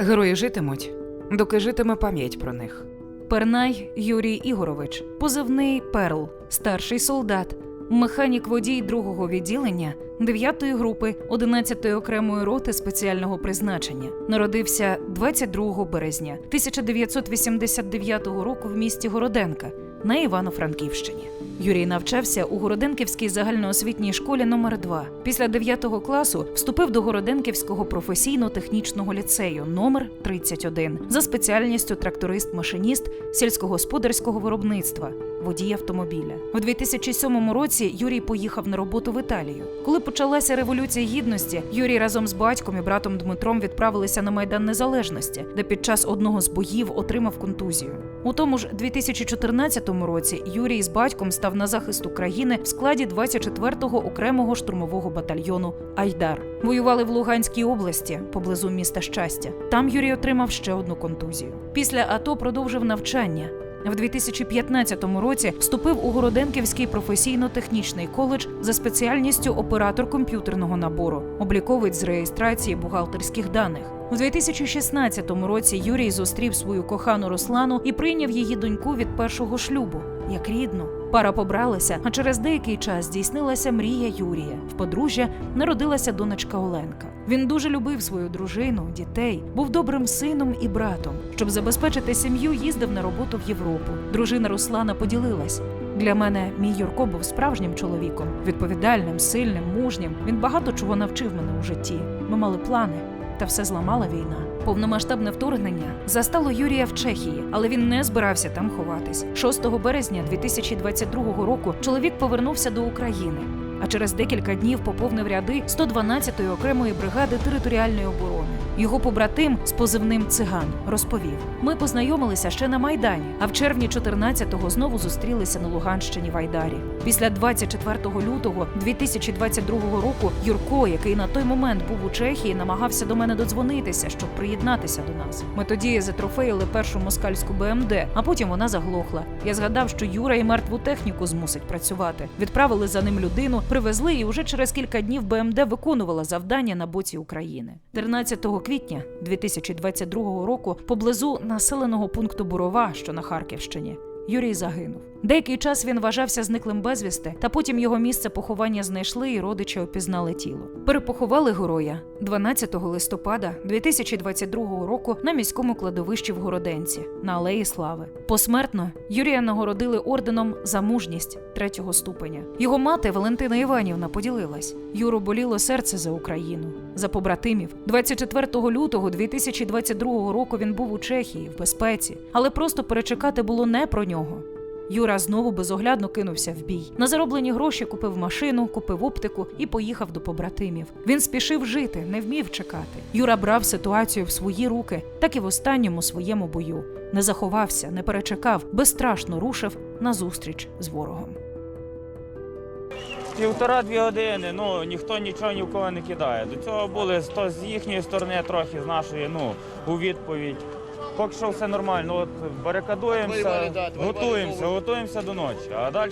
Герої житимуть, доки житиме пам'ять про них. Пернай Юрій Ігорович, позивний Перл, старший солдат, механік водій другого відділення 9-ї групи 11-ї окремої роти спеціального призначення. Народився 22 березня 1989 року в місті Городенка на Івано-Франківщині. Юрій навчався у Городенківській загальноосвітній школі номер 2 Після 9 класу вступив до Городенківського професійно-технічного ліцею номер 31 за спеціальністю тракторист-машиніст сільськогосподарського виробництва, водій автомобіля. У 2007 році Юрій поїхав на роботу в Італію. Коли почалася революція гідності, Юрій разом з батьком і братом Дмитром відправилися на майдан Незалежності, де під час одного з боїв отримав контузію. У тому ж 2014 році Юрій з батьком став на захист України в складі 24-го окремого штурмового батальйону Айдар. Воювали в Луганській області поблизу міста Щастя. Там Юрій отримав ще одну контузію. Після АТО продовжив навчання. В 2015 році вступив у Городенківський професійно-технічний коледж за спеціальністю оператор комп'ютерного набору, обліковець з реєстрації бухгалтерських даних. У 2016 році Юрій зустрів свою кохану Руслану і прийняв її доньку від першого шлюбу як рідну. Пара побралася, а через деякий час здійснилася мрія Юрія. В подружжя народилася донечка Оленка. Він дуже любив свою дружину, дітей, був добрим сином і братом. Щоб забезпечити сім'ю, їздив на роботу в Європу. Дружина Руслана поділилась. Для мене мій Юрко був справжнім чоловіком, відповідальним, сильним, мужнім. Він багато чого навчив мене у житті. Ми мали плани, та все зламала війна. Повномасштабне вторгнення застало Юрія в Чехії, але він не збирався там ховатись. 6 березня 2022 року чоловік повернувся до України. А через декілька днів поповнив ряди 112-ї окремої бригади територіальної оборони. Його побратим з позивним циган розповів: ми познайомилися ще на майдані, а в червні 14-го знову зустрілися на Луганщині в Айдарі. Після 24 лютого 2022 року Юрко, який на той момент був у Чехії, намагався до мене додзвонитися, щоб приєднатися до нас. Ми тоді затрофеїли першу москальську БМД, а потім вона заглохла. Я згадав, що Юра і мертву техніку змусить працювати. Відправили за ним людину, привезли, і уже через кілька днів БМД виконувала завдання на боці України. 13 квітня 2022 року поблизу населеного пункту Бурова, що на Харківщині. Юрій загинув. Деякий час він вважався зниклим безвісти, та потім його місце поховання знайшли і родичі опізнали тіло. Перепоховали героя 12 листопада 2022 року на міському кладовищі в Городенці на Алеї Слави. Посмертно Юрія нагородили орденом за мужність третього ступеня. Його мати Валентина Іванівна поділилась. Юру боліло серце за Україну, за побратимів. 24 лютого 2022 року він був у Чехії в безпеці, але просто перечекати було не про нього. Юра знову безоглядно кинувся в бій. На зароблені гроші купив машину, купив оптику і поїхав до побратимів. Він спішив жити, не вмів чекати. Юра брав ситуацію в свої руки, так і в останньому своєму бою. Не заховався, не перечекав, безстрашно рушив на зустріч з ворогом. Півтора-дві години, ну ніхто нічого ні в кого не кидає. До цього були з їхньої сторони, трохи з нашої, ну, у відповідь. Поки що все нормально. От барикадуємося, готуємося, готуємося до ночі. А далі